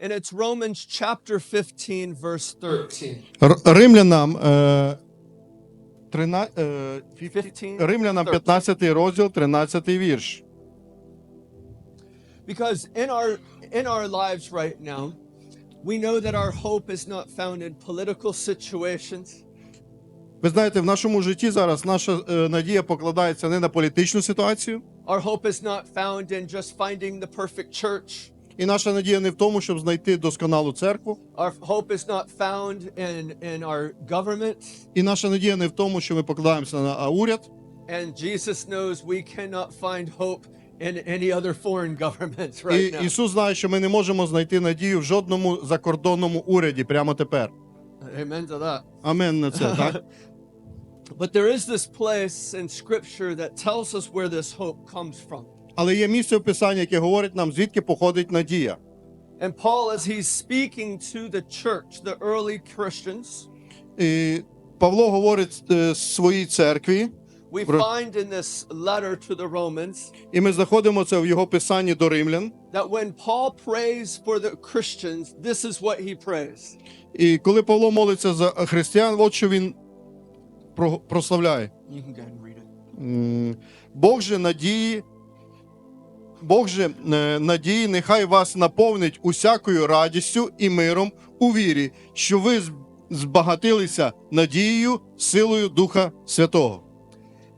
And it's Romans chapter 15, verse 13. Р- Римлянам, е, трина, е, 15, Римлянам 13. 15 розділ, 13 вірш. Because in our in our lives right now, we know that our hope is not found in political situations. Ви знаєте, в нашому житті зараз наша е, надія покладається не на політичну ситуацію, Our hope is not found in just finding the perfect church. І наша надія не в тому, щоб знайти досконалу церкву, Our hope is not found in in our government. і наша надія не в тому, що ми покладаємося на уряд. And Jesus knows we cannot find hope in any other foreign governments right now. Ісус знає, що ми не можемо знайти надію в жодному закордонному уряді прямо тепер. Amen to that. Амен на це, так? But there is this place in Scripture that tells us where this hope comes from. Але є місце в Писанні, яке говорить нам, звідки походить надія. And Paul, as he's speaking to the church, the early Christians, І Павло говорить е, своїй церкві, we find in this letter to the Romans і ми знаходимо це в його писанні до римлян. that when Paul prays for the Christians, this is what he prays. І коли Павло молиться за християн, от що він прославляє. You can go ahead and read it. Бог же надії, Бог же е, надії, нехай вас наповнить усякою радістю і миром у вірі, що ви збагатилися надією, силою Духа Святого.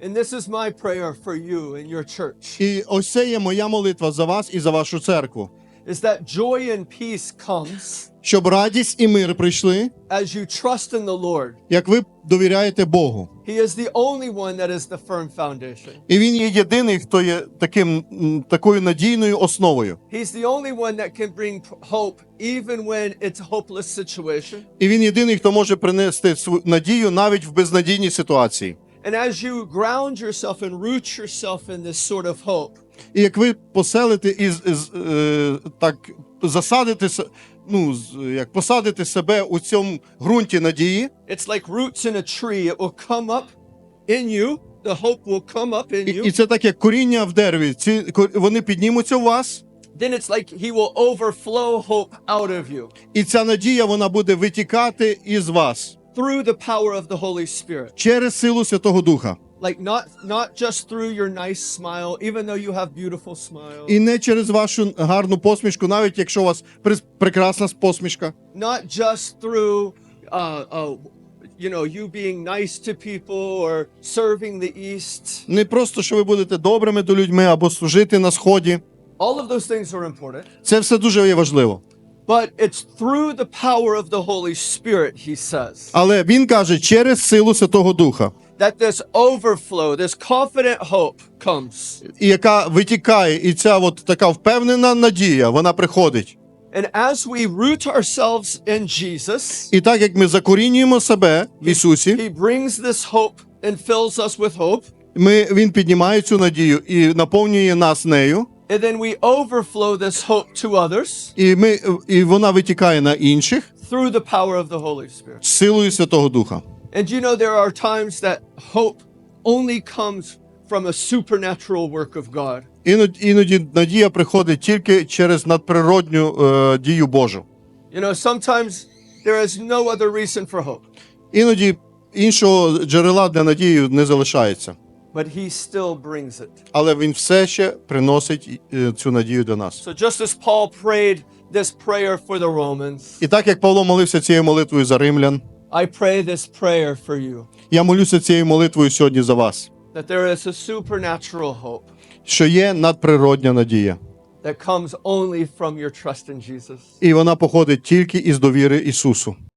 And this is my prayer for you and your church І ось це є моя молитва за вас і за вашу церкву, is that joy and peace comes щоб радість і мир прийшли, as you trust in the Lord. як ви довіряєте Богу. He is the only one that is the firm foundation. І він є єдиний, хто є таким м, такою надійною основою. He's the only one that can bring hope even when it's a hopeless situation. І він єдиний, хто може принести свою надію навіть в безнадійній ситуації. And as you ground yourself and root yourself in this sort of hope, І як ви поселите е, так засадите ну, як посадите себе у цьому ґрунті надії, it's like roots in a tree. It will come up in you. The hope will come up in you. і це так як коріння в дереві. Ці вони піднімуться у вас, Then it's like he will overflow hope out of you і ця надія вона буде витікати із вас through the power of the Holy Spirit. через силу Святого Духа. Like not not just through your nice smile, even though you have beautiful smile. І не через вашу гарну посмішку, навіть якщо у вас прис- прекрасна посмішка, not just through uh, uh, you know you being nice to people or serving the east не просто що ви будете добрими до людьми або служити на сході. all of those things are important Це все дуже є важливо. But it's through the power of the holy spirit he says Але він каже, через силу Святого Духа, that this overflow this confident hope comes і яка витікає, і ця от така впевнена надія, вона приходить. and as we root ourselves in jesus І так як ми закорінюємо себе в Ісусі, he brings this hope and fills us with hope ми, Він піднімає цю надію і наповнює нас нею, and then we overflow this hope to others і, ми, і вона витікає на інших through the power of the holy spirit силою Святого Духа. And you know, there are times that hope only comes from a supernatural work of God. Іноді, іноді надія приходить тільки через надприродню е, дію Божу. You know, sometimes there is no other reason for hope, Іноді іншого джерела для надії не залишається, but He still brings it. але він все ще приносить е, цю надію до нас. So just as Paul prayed this prayer for the Romans, І так як Павло молився цією молитвою за римлян, I pray this prayer for you я молюся цією молитвою сьогодні за вас, that there is a supernatural hope що є надприродня надія, that comes only from your trust in Jesus. і вона походить тільки із довіри Ісусу.